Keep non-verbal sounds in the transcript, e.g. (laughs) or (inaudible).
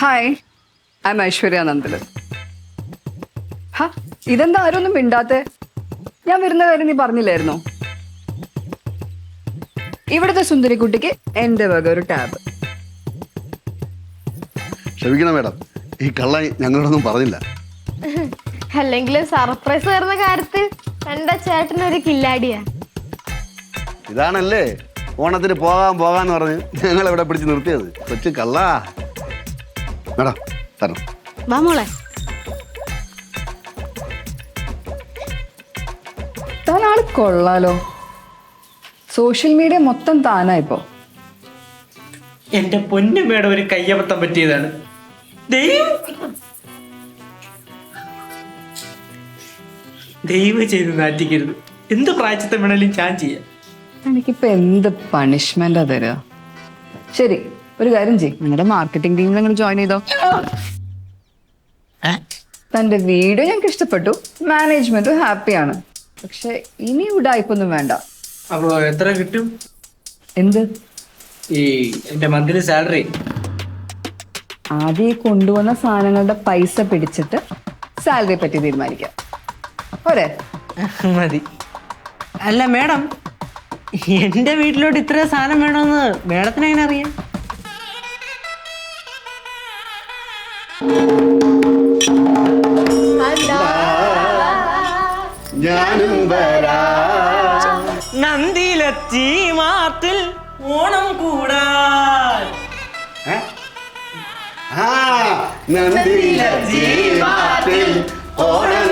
Hi I'm Aishwarya Nandal ഹ ഇതെന്താ ആരൊന്നും മിണ്ടാത്തെ? ഞാൻ വരുന്ന കാര്യം നീ പറഞ്ഞില്ലായിരുന്നോ? ഇവിടുത്തെ സുന്ദരിക്കുട്ടിക്ക് എന്റെ വക ഒരു ടാബ്. ക്ഷമിക്കണം മേഡം. ഈ കള്ളായി ഞങ്ങളോടൊന്നും പറഞ്ഞില്ല. അല്ലെങ്കിൽ സർപ്രൈസ് തരുന്ന കാര്യത്തിൽ എന്റെ ചേട്ടൻ ഒരു കില്ലാടിയാ. ഇതാണല്ലേ? ഓണത്തിന് പോകാൻ പോകാന്ന് പറഞ്ഞ് ഞങ്ങൾ ഇവിടെ പിടിച്ച് നിർത്തിയത്? കൊച്ചു കള്ളാ. മേഡം തരണം. വാ മോളെ. താൻ ആൾ കൊള്ളാലോ. സോഷ്യൽ മീഡിയ മൊത്തം താനാ ഇപ്പോ. എന്റെ പൊന്നു മേഡം ഒരു കയ്യബത്തം പറ്റിയതാണ്. ദൈവം. ദൈവം ചെയ്ത് നാറ്റിക്കരുത്. എന്ത് പ്രായച്ചത്തെ വേണേലും ഞാൻ ചെയ്യാം. എനിക്കിപ്പോ എന്ത് പണിഷ്മെന്റാ തരുക ശരി ഒരു കാര്യം ചെയ്യും. നിങ്ങളുടെ മാർക്കറ്റിംഗ് ടീമിൽ നിങ്ങൾ ജോയിൻ ചെയ്തോ? തന്റെ വീഡിയോ ഞങ്ങൾക്ക് ഇഷ്ടപ്പെട്ടു. മാനേജ്മെന്റും ഹാപ്പിയാണ് പക്ഷെ ഇനി ഉടായ്പൊന്നും വേണ്ട. അപ്പൊ എത്ര കിട്ടും? എന്ത്? ഈ എന്റെ മന്ത്ലി സാലറി ആദ്യം ഈ കൊണ്ടുവന്ന സാധനങ്ങളുടെ പൈസ പിടിച്ചിട്ട് സാലറിയെ പറ്റി തീരുമാനിക്കാം. പോരെ. (laughs) മതി. അല്ല മേഡം എന്റെ വീട്ടിലോട്ട് ഇത്ര സാധനം വേണമെന്ന് മേഡത്തിന് എങ്ങനെ അറിയാം? ഞാനും നന്ദിയിലെത്തി മാത്തിൽ ഓണം കൂടാൻ. ആ മാത്തിൽ ജീവാത്തിൽ ഓണം